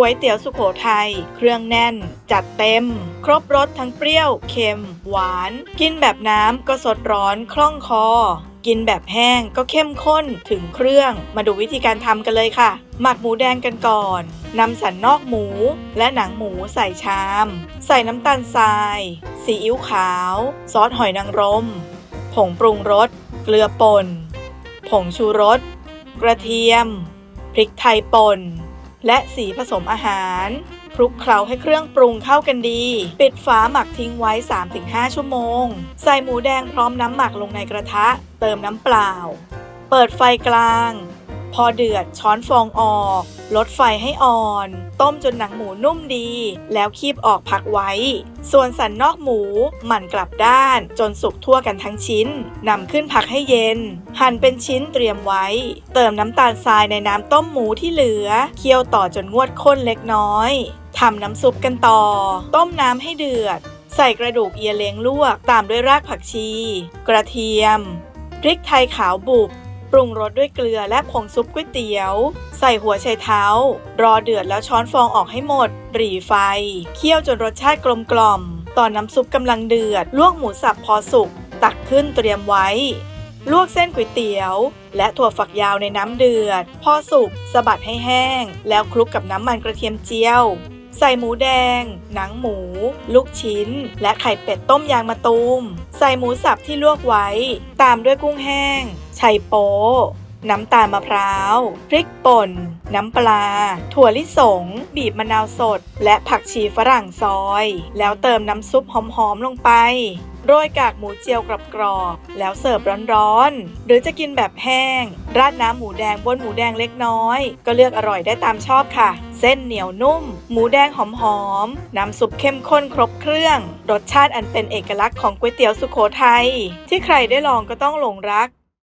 ก๋วยเตี๋ยวสุโขทัย เครื่องแน่น จัดเต็ม ครบรสทั้งเปรี้ยว เค็ม หวาน กินแบบน้ำก็สดร้อนคล่องคอ กินแบบแห้งก็เข้มข้นถึงเครื่อง มาดูวิธีการทำกันเลยค่ะ หมักหมูแดงกันก่อนนำสันนอกหมูและหนังหมูใส่ชาม ใส่น้ำตาลทราย ซีอิ๊วขาว ซอสหอยนางรม ผงปรุงรส เกลือป่น ผงชูรส กระเทียม พริกไทยป่น และสีผสมอาหารคลุกเคล้าให้เครื่องปรุงเข้ากันดี ปิดฝาหมักทิ้งไว้ 3-5 ชั่วโมง ใส่หมูแดงพร้อมน้ำหมักลงในกระทะ เติมน้ำเปล่า เปิดไฟกลาง พอเดือดช้อนฟองออก ลดไฟให้อ่อน ต้มจนหนังหมูนุ่มดี แล้วคีบออกพักไว้ ส่วนสันนอกหมูหมั่นกลับด้านจนสุกทั่วกันทั้งชิ้นนำขึ้นพักให้เย็น หั่นเป็นชิ้นเตรียมไว้ เติมน้ำตาลทรายในน้ำต้มหมูที่เหลือ เคี่ยวต่อจนงวดข้นเล็กน้อยทำน้ำซุปกันต่อ ต้มน้ำให้เดือด ใส่กระดูกเอียเล้งลวกตามด้วยรากผักชี กระเทียมพริกไทยขาวบุบ ปรุงรสด้วยเกลือและผงซุปก๋วยเตี๋ยว ใส่หัวไชเท้า รอเดือดแล้วช้อนฟองออกให้หมด หรี่ไฟ เคี่ยวจนรสชาติกลมกล่อม ตอนน้ำซุปกำลังเดือด ลวกหมูสับพอสุก ตักขึ้นเตรียมไว้ ลวกเส้นก๋วยเตี๋ยว และถั่วฝักยาวในน้ำเดือด พอสุกสะบัดให้แห้ง แล้วคลุกกับน้ำมันกระเทียมเจียว ใส่หมูแดง หนังหมู ลูกชิ้น และไข่เป็ดต้มยางมะตูม ใส่หมูสับที่ลวกไว้ ตามด้วยกุ้งแห้ง ไชัยโป๊น้ำตาลมะพร้าว พริกป่น น้ำปลา ถั่วลิสง บีบมะนาวสด และผักชีฝรั่งซอย แล้วเติมน้ำซุปหอมๆลงไป โรยกากหมูเจียวกรอบๆ แล้วเสิร์ฟร้อนๆ หรือจะกินแบบแห้ง ราดน้ำหมูแดงบนหมูแดงเล็กน้อย ก็เลือกอร่อยได้ตามชอบค่ะ เส้นเหนียวนุ่ม หมูแดงหอมๆ น้ำซุปเข้มข้นครบเครื่อง รสชาติอันเป็นเอกลักษณ์ของก๋วยเตี๋ยวสุโขทัยที่ใครได้ลองก็ต้องหลงรัก